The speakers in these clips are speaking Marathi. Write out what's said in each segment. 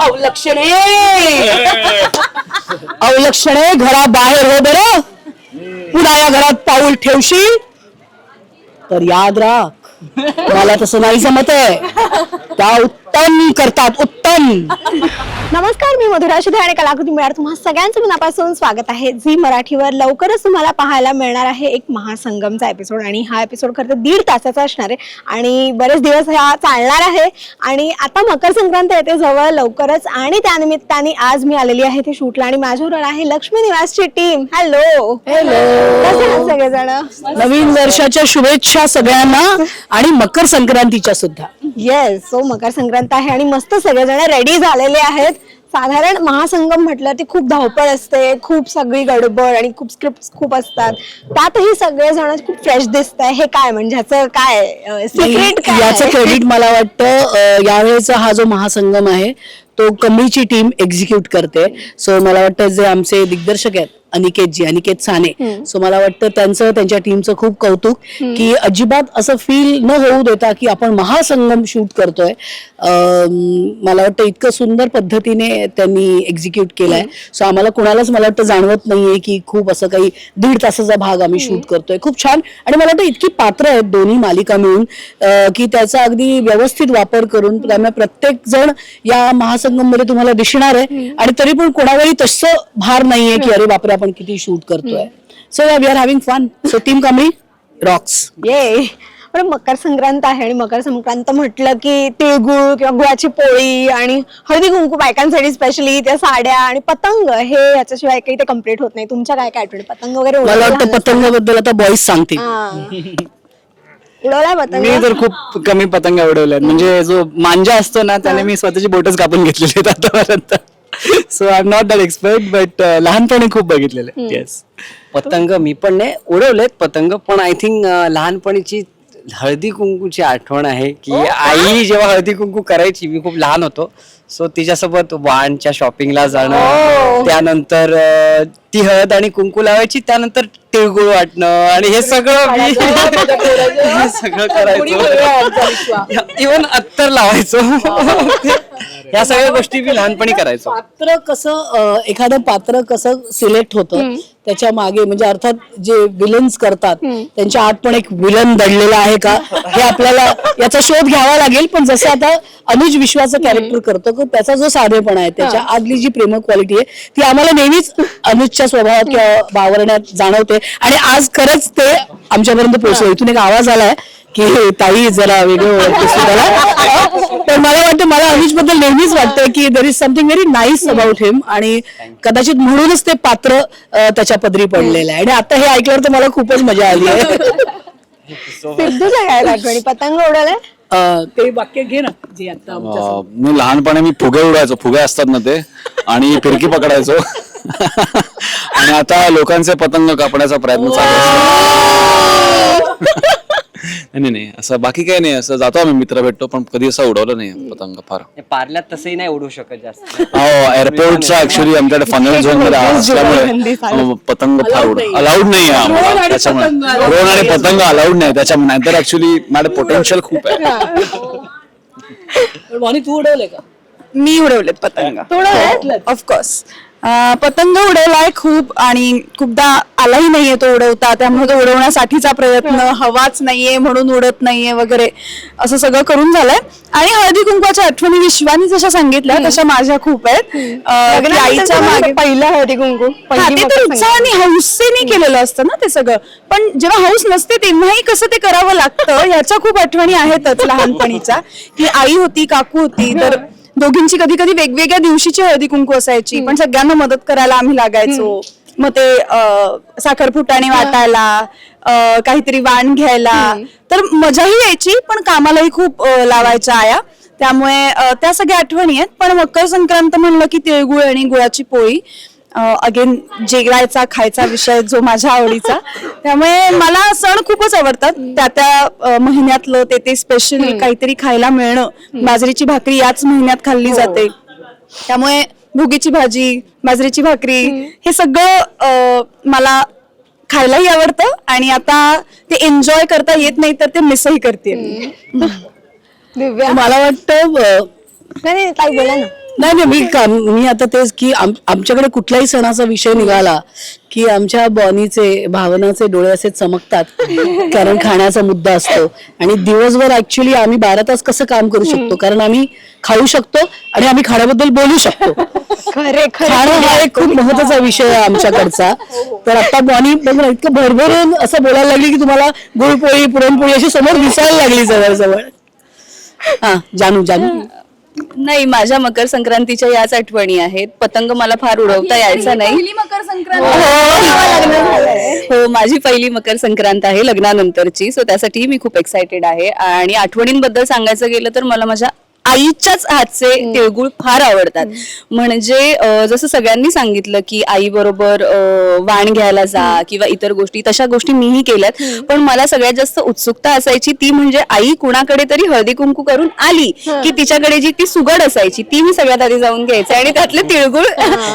अवलक्षणे! अवलक्षणे घराबाहेर हो बर. पुन्हा या घरात पाऊल ठेवशील तर याद राख. मला तसं नाही जमत आहे. त्या उत्तम करतात उत्तम. नमस्कार मी मधुरा शिधे आणि कलाकृती मिळणार तुम्हा सगळ्यांचं मनापासून स्वागत आहे. झी मराठीवर लवकरच तुम्हाला पाहायला मिळणार आहे एक महासंगमचा एपिसोड आणि हा एपिसोड खरं तर दीड तासाचा असणार आहे आणि बरेच दिवस हा चालणार आहे. आणि आता मकर संक्रांत येते जवळ लवकरच आणि त्यानिमित्ताने आज मी आलेली आहे ते शूटला आणि माझ्याबरोबर आहे लक्ष्मी निवासची टीम हॅलो हॅलो कसे आहात सगळेजण? नवीन वर्षाच्या शुभेच्छा सगळ्यांना आणि मकर संक्रांतीच्या सुद्धा. येस सो मकर संक्रांत आहे आणि मस्त सगळेजण रेडी झालेले आहेत. साधारण महासंगम म्हटलं ती खूप धावपळ असते खूप सगळी गडबड आणि खूप स्क्रिप्ट खूप असतात. त्यातही सगळेजण खूप फ्रेश दिसत आहे हे काय म्हणजे ह्याचं काय सिक्रेट काय याचं? क्रेडिट मला वाटतं यावेळेचा हा जो महासंगम आहे तो कमीची टीम एक्झिक्यूट करते. सो मला वाटतं जे आमचे दिग्दर्शक आहेत अनिकेतजी अनिकेत साने. सो मला वाटतं त्यांचं त्यांच्या टीमचं खूप कौतुक की अजिबात असं फील न होऊ देता की आपण महासंगम शूट करतोय. मला वाटतं इतकं सुंदर पद्धतीने त्यांनी एक्झिक्यूट केलंय. सो आम्हाला कुणालाच मला वाटतं जाणवत नाहीये की खूप असं काही दीड तासाचा भाग आम्ही शूट करतोय. खूप छान. आणि मला वाटतं इतकी पात्र आहेत दोन्ही मालिका मिळून की त्याचा अगदी व्यवस्थित वापर करून त्यामुळे प्रत्येक जण या महासंगममध्ये तुम्हाला दिसणार आहे. आणि तरी पण कोणावरही तसं भार नाहीये की अरे बापरे आपण किती शूट करतोय. So we are having fun so team Kambli rocks ये पण मकर संक्रांत आहे आणि मकर संक्रांत म्हटलं की तिळगुळ किंवा गुळाची पोळी आणि हळदी कुंकू बायकांसाठी स्पेशली त्या साड्या आणि पतंग हे याच्याशिवाय काही ते कंप्लीट होत नाही. तुमच्या काय काय आठवणी? पतंग वगैरे मला वाटतं पतंगाबद्दल आता बॉईज सांगतील. असताना? हा. उडवलाय पतंग? मी तर खूप कमी पतंग उडवल्यात. म्हणजे जो मांजा असतो ना त्याने मी स्वतःची बोटच कापून घेतलेली आहेत आतापर्यंत. So I am not that expert but लहानपणी खूप बघितलेले. येस पतंग मी पण नाही उडवलेत. पतंग पण आय थिंक लहानपणीची हळदी कुंकूची आठवण आहे की आई जेव्हा हळदी कुंकू करायची मी खूप लहान होतो. सो तिच्यासोबत वाणच्या शॉपिंगला जाणं त्यानंतर अं, ती हळद आणि कुंकू लावायची त्यानंतर तिळगुळ वाटणं आणि हे सगळं मी हे सगळं करायचो. इवन अत्तर लावायचो. या सगळ्या गोष्टी मी लहानपणी करायचो. पात्र कसं अं, एखादं पात्र कसं सिलेक्ट होतं त्याच्यामागे म्हणजे अर्थात जे विलन्स करतात त्यांच्या आत पण एक विलन दडलेला आहे का? हे आपल्याला याचा शोध घ्यावा लागेल पण जसं आता अनुज विश्वाचं कॅरेक्टर करतो की त्याचा जो साधेपणा आहे त्याच्या आतली जी प्रेमळ क्वालिटी आहे ती आम्हाला नेहमीच अनुजच्या स्वभावात किंवा वावरण्यात जाणवते. आणि आज खरंच ते आमच्यापर्यंत पोहोचलो. इथून एक आवाज आलाय. की ताई जरा वेगळं ओळखतेस तू त्याला. तर मला वाटतं मला अनुजबद्दल नेहमीच वाटतं की there is something very nice about him आणि कदाचित म्हणूनच ते पात्र त्याच्या पदरी पडलेलं आहे. आणि आता हे ऐकल्यावर तर मला खूपच मजा आली आहे. सिद्धूच्या काय आठवणी पतंग उडवलाय अं, ते वाक्य घे ना जे आता मी लहानपणी मी फुगे उडायचो फुगे असतात ना ते आणि फिरकी पकडायचो. आणि आता लोकांचे पतंग कापण्याचा प्रयत्न चालू आहे. नाही नाही असं बाकी काही नाही. असं जातो आम्ही मित्र भेटतो पण कधी असं उडवलं नाही पतंग फार. पार्ल्यात तसंही नाही उडू शकत जास्त. हो एअरपोर्टचा ऍक्च्युली आमच्याकडे फनल झोनमध्ये असल्यामुळे अं, पतंग फार उड अलाउड नाही. आहे आम्हाला. त्याच्यामुळे. ड्रोन आणि पतंग अलाउड नाही. त्याच्यामुळे नाहीतर ऍक्च्युली माझं पोटेन्शियल खूप आहे. वाणी तू उडवलंय का? मी उडवलेत पतंग. ऑफकोर्स पतंग उडवलाय खूप आणि खूपदा आलाही नाहीये तो उडवता. त्यामुळे तो उडवण्यासाठीचा प्रयत्न हवाच नाहीये म्हणून उडत नाहीये वगैरे असं सगळं करून झालंय. आणि हळदी कुंकवाच्या आठवणी विश्वानी जशा सांगितल्या तशा माझ्या खूप आहेत. आईच्या मागे पहिलं हळदी कुंकू? हा, ते तर. उत्साहाने हौसेने केलेलं असतं ना ते सगळं. पण जेव्हा हौस नसते तेव्हाही कसं ते करावं लागतं याच्या खूप आठवणी आहेतच लहानपणीच्या. की आई होती काकू होती तर दोघींची कधी कधी वेगवेगळ्या दिवशीची हळदी कुंकू असायची पण सगळ्यांना मदत करायला आम्ही लागायचो. मग ते अं, साखरपुटाणे वाटायला काहीतरी वाण घ्यायला. तर मजाही यायची पण कामालाही खूप लावायच्या आया. त्यामुळे त्या सगळ्या आठवणी आहेत. पण मकर संक्रांत म्हणलं की तिळगुळ आणि गुळाची पोळी. अगेन जेवायचा खायचा विषय जो माझ्या आवडीचा. त्यामुळे मला सण खूपच आवडतात. त्या त्या महिन्यातलं ते ते स्पेशल काहीतरी खायला मिळणं. बाजरीची भाकरी याच महिन्यात खाल्ली जाते. त्यामुळे भुगीची भाजी बाजरीची भाकरी हे सगळं मला खायलाही आवडतं आणि आता ते एन्जॉय करता येत नाही तर ते मिसही करते. मला वाटतं नाही ताई बोला ना. नाही नाही मी का- मी आता तेच की आम- आमच्याकडे कुठलाही सणाचा विषय निघाला की आमच्या बॉनीचे भावनाचे डोळे असे चमकतात. कारण खाण्याचा मुद्दा असतो. आणि दिवसभर ऍक्च्युली आम्ही बारा तास कसं काम करू शकतो? कारण आम्ही खाऊ शकतो आणि आम्ही खाण्याबद्दल बोलू शकतो. खरे खाणं हा एक खूप महत्त्वाचा विषय आहे आमच्याकडचा. तर आता बॉनी बघ ना इतकं भरभरून असं बोलायला लागली की तुम्हाला गुळपोळी पुरणपोळी अशी समोर दिसायला लागली जवळ जवळ हा जानू जानू. नाही माझ्या मकर संक्रांतीच्या याच आठवणी आहेत. पतंग मला फार उडवता यायचा नाही. मकर संक्रांत हो. माझी पहिली मकर संक्रांत आहे लग्नानंतरची. सो त्यासाठी मी खूप एक्सायटेड आहे. आणि आठवणींबद्दल सांगायचं गेलं तर मला माझ्या आईच्याच हातचे तिळगुळ फार आवडतात. म्हणजे जसं सगळ्यांनी सांगितलं की आई बरोबर वाण घ्यायला जा किंवा इतर गोष्टी तशा गोष्टी मीही केल्यात. पण मला सगळ्यात जास्त उत्सुकता असायची ती म्हणजे आई कुणाकडे तरी हळदी कुंकू करून आली की तिच्याकडे जी ती सुगड असायची ती मी सगळ्यात आधी जाऊन घ्यायचे आणि त्यातले तिळगुळ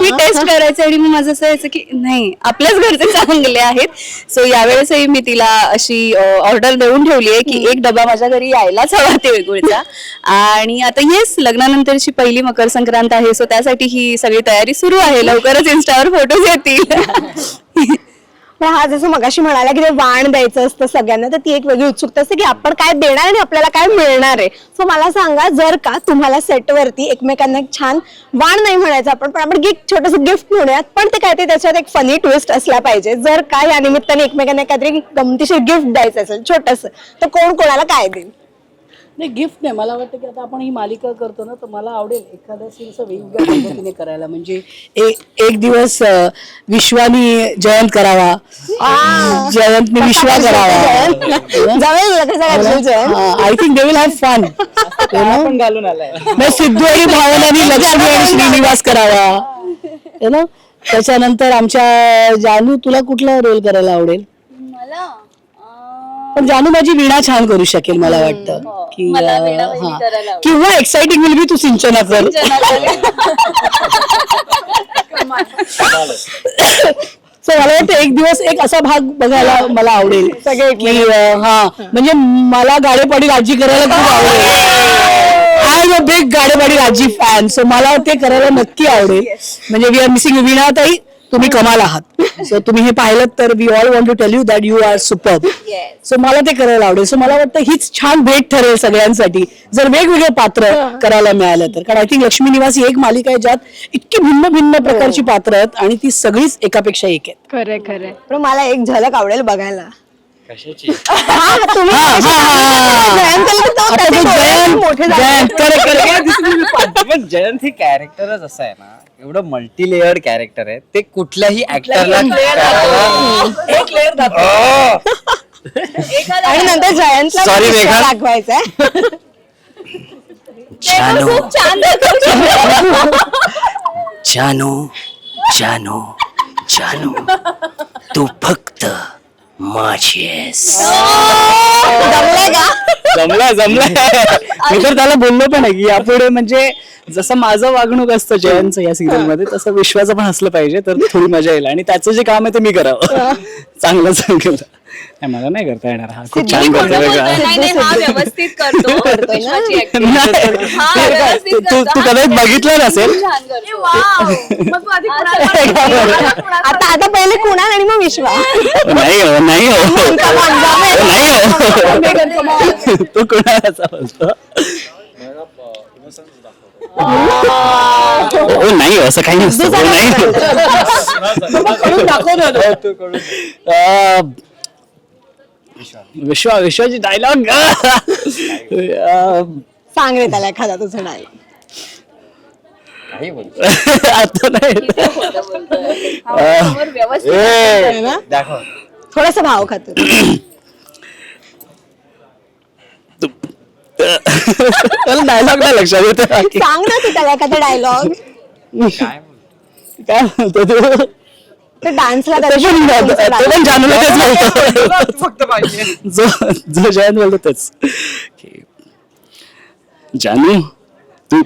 मी टेस्ट करायचे आणि मग माझं असं की नाही आपल्याच घरचे चांगले आहेत. सो यावेळेसही मी तिला अशी ऑर्डर देऊन ठेवली आहे की एक डबा माझ्या घरी यायलाच हवा तिळगुळचा. आणि आता येस लग्नानंतरची पहिली मकर संक्रांत आहे सो त्यासाठी ही सगळी तयारी सुरू आहे. लवकरच इन्स्टावर फोटोज येतील. पण हा जसं मगाशी म्हणाला की ते वाण द्यायचं असतं सगळ्यांना तर ती एक वेगळी उत्सुकता असते की आपण काय देणार आणि आपल्याला काय मिळणार आहे. सो मला सांगा जर का तुम्हाला सेटवरती एकमेकांना एक छान वाण नाही म्हणायचं आपण पण आपण गिफ्ट छोटस गिफ्ट म्हणूयात पण ते काय ते त्याच्यात एक फनी ट्विस्ट असला पाहिजे. जर का या निमित्ताने एकमेकांना काहीतरी गमतीशीर गिफ्ट द्यायचं असेल छोटस तर कोण कोणाला काय देईल? नाही गिफ्ट नाही. मला वाटतं की आता आपण ही मालिका करतो ना तर मला आवडेल एखादा सीन असं वेगवेगळ्या पद्धतीने करायला. म्हणजे एक दिवस विश्वानी जयंत करावा. जयंतने विश्वा करावा. I think they will have fun घालून आलाय. सिद्धू आणि भावनानी लक्ष्मी आणि श्रीनिवास करावा? त्याच्यानंतर आमच्या जानू तुला कुठला रोल करायला आवडेल? मला? पण जानू माझी वीणा छान करू शकेल मला वाटतं. की मला अं, वीणा वहिनी हा. करायला आवडेल. किंवा एक्साइटिंग विल बी तू सिंचना कर. So मला वाटतं एक दिवस एक असा भाग बघायला मला आवडेल की अं, हा. म्हणजे मला गाडेपाडी राजी करायला खूप आवडेल. आय एम अ बिग गाडेपाडी राजी फॅन सो मला ते करायला नक्की आवडेल. म्हणजे वी आर मिसिंग विणा ताई तुम्ही कमाल आहात. सो तुम्ही हे पाहिलं तर we all want to tell you that you are super so मला ते करायला आवडेल. सो मला वाटतं हीच छान भेट ठरेल सगळ्यांसाठी. जर वेगवेगळे पात्र करायला मिळालं तर. कारण आय थिंक लक्ष्मी निवास ही एक मालिका आहे ज्यात इतकी भिन्न भिन्न प्रकारची पात्र आहेत आणि ती सगळीच एकापेक्षा एक आहेत. खरे खरे पण मला एक झलक आवडेल बघायला. कशाची? हा, तुम्ही हा, हा, हा केलं तर तो आता त्याचे तो डोळे जयंत मोठे झाले. Jayant correct, correct. पण जयंत हे कॅरेक्टरच असं आहे ना एवढं मल्टी लेअर्ड कॅरेक्टर आहे. ते कुठल्याही ऍक्टरला आणि नंतर जयंतला Sorry, मेघा. दाखवायचा जानू खूप छान. जानू जानू जानू तू फक्त जमलंय का? जमलाय जमलाय. मी तर त्याला बोललो पण आहे की यापुढे म्हणजे जसं माझं वागणूक असतं जयंतचं या सिरियलमध्ये तसं विश्वाचं पण असलं पाहिजे तर थोडी मजा येईल. आणि त्याचं जे काम आहे ते मी करावं. चांगलं चांगलं नाही मला नाही करता येणार. हा खूप छान करतो वेगळा नाही नाही हा व्यवस्थित करतो. विश्वाची acting. नाही. हा, व्यवस्थित तू तू करतो. कदाचित बघितलं नसेल. छान करतो. मग तू आधी कुणाला- आता आता पहिले कुणाल आणि मग विश्वा. नाही हो नाही हो. नाही हो तू कोणाचा बोलतो हो नाही हो, असं काही नसतं. हो, नाही. अं, विश्वा विश्वाची डायलॉग सांग रे त्याला एखादा तुझं डायलॉग आता नाही समोर व्यवस्थित दाखव. थोडस भाव खातो डायलॉग नाही लक्षात येत. सांग ना तू त्याला एखादा डायलॉग काय म्हणतो तू? तर डान्सला ते पण ते पण जानूला तेच बोलतो जो जो जयंत बोलतो तेच. की, जानू तू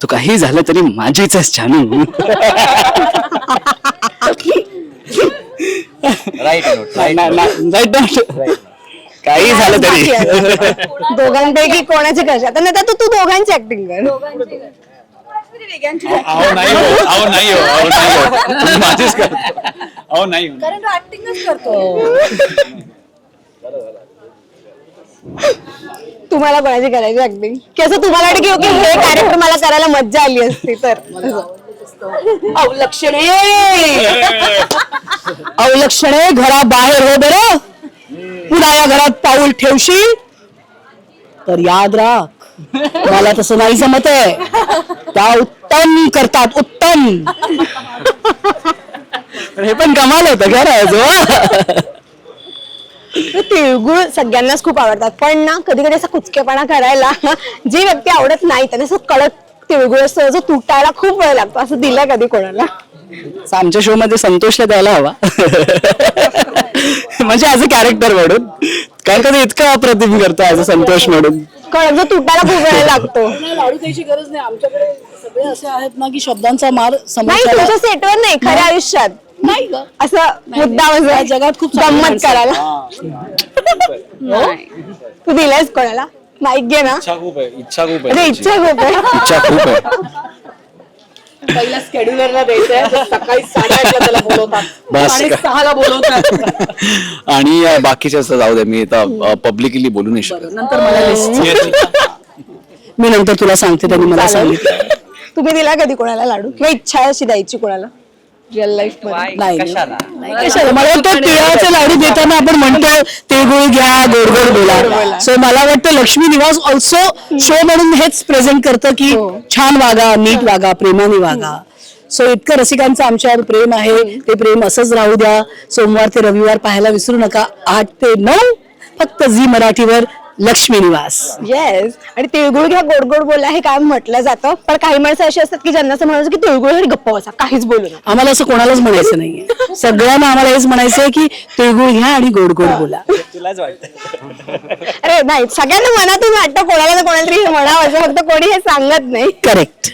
तू काही झालं तरी माझीच आहेस जानू. राईट काही झालं तरी. दोघांपैकी कोणाची कशी आता नाही तर तू तू दोघांची ऍक्टिंग कर. अहो नाही हो अहो नाही हो अहो नाही हो. तुम्ही माझीच करता. अहो नाही हो. कारण तो ऍक्टिंगच करतो. तुम्हाला कोणाची करायची ऍक्टिंग की असं तुम्हाला वाटतं की ओके हे कॅरेक्टर मला करायला मज्जा आली असती तर. अवलक्षणे अवलक्षणे घराबाहेर हो बरं. पुन्हा या घरात पाऊल ठेवशील. तर याद राख मला तसं नाही जमत आहे. त्या उत्तम करतात उत्तम. हे पण कमाल होतं खरं तिळगुळ सगळ्यांनाच खूप आवडतात. पण ना कधी कधी असा कुचकेपणा करायला जी व्यक्ती आवडत नाही त्याने असं कडक तिळगुळ असतो जो तुटायला खूप वेळ लागतो असं दिलं कधी कोणाला? आमच्या शो मध्ये संतोषला द्यायला हवा. म्हणजे ऍज अ कॅरेक्टर म्हणून. कारण का तो इतकं अप्रतिम करतो ऍज अ संतोष म्हणून. कडक जो तुटायला खूप वेळ लागतो. नाही, लाडू द्यायची गरज नाही. आमच्याकडे सगळे असे आहेत ना की शब्दांचा मार नाही समोरच्याला- तुझ्या सेटवर नाही खऱ्या आयुष्यात. नाही ग. असं मुद्दा या जगात खूप चांगली गंमत माणसं करायला. तू दिलायस कोणाला? माईक घे ना. इच्छा खूप आहे इच्छा खूप अरे आहे इच्छा खूप आहे. इच्छा खूप आहे. पहिल्या स्केड्युलरला द्यायचंय सकाळी साडेआठला त्याला बोलवतात. बस. आणि काय. सहाला बोलवतात. आणि अं, बाकीचे असं जाऊ दे मी आता पब्लिकली बोलू नाही शकत. नंतर मला list. मी नंतर तुला सांगते त्यांनी मला सांगितलं. तुम्ही दिला कधी कोणाला लाडू? किंवा इच्छा आहे अशी द्यायची कोणाला? रिअल लाईफ नाही कशाला? मला वाटतं तिळाचे लाडू देताना आपण म्हणतो तिळगुळ घ्या गोड गोड बोला. सो मला वाटतं लक्ष्मी निवास ऑल्सो शो म्हणून हेच प्रेझेंट करतं की छान वागा नीट वागा प्रेमाने वागा. सो इतकं रसिकांचं आमच्यावर प्रेम आहे. ते प्रेम असंच राहू द्या. सोमवार ते रविवार पाहायला विसरू नका. आठ ते नऊ फक्त झी मराठीवर लक्ष्मी निवास. येस आणि तिळगुळ घ्या गोड गोड बोला हे काय म्हटलं जातं. पण काही माणसं अशी असतात की ज्यांना असं म्हणायचं की तिळगुळ घरी गप्प बसा काहीच बोलू नका. आम्हाला असं कोणालाच म्हणायचं नाहीये. सगळ्यांना आम्हाला हेच म्हणायचं आहे की तिळगुळ घ्या आणि गोड गोड बोला. तुलाच वाटतं. अरे नाही सगळ्यांना मनातून वाटतं कोणाला ना कोणाला तरी हे म्हणावं असं फक्त कोणी हे सांगत नाही. करेक्ट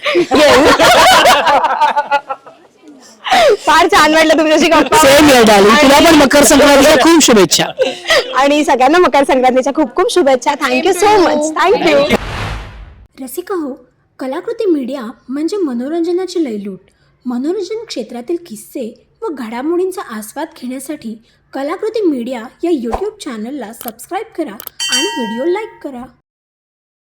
फार छान वाटलं तुमच्याशी गप्पा सेम तुला पण मकर संक्रांतीच्या खूप शुभेच्छा. आणि सगळ्यांना मकर संक्रांतीच्या खूप खूप शुभेच्छा. Thank you so much thank you Rasika हो कलाकृती मीडिया म्हणजे मनोरंजनाची लयलूट. मनोरंजन क्षेत्रातील किस्से व घडामोडींचा आस्वाद घेण्यासाठी कलाकृती मीडिया या यूट्यूब चॅनलला सबस्क्राईब करा आणि व्हिडिओ लाईक करा.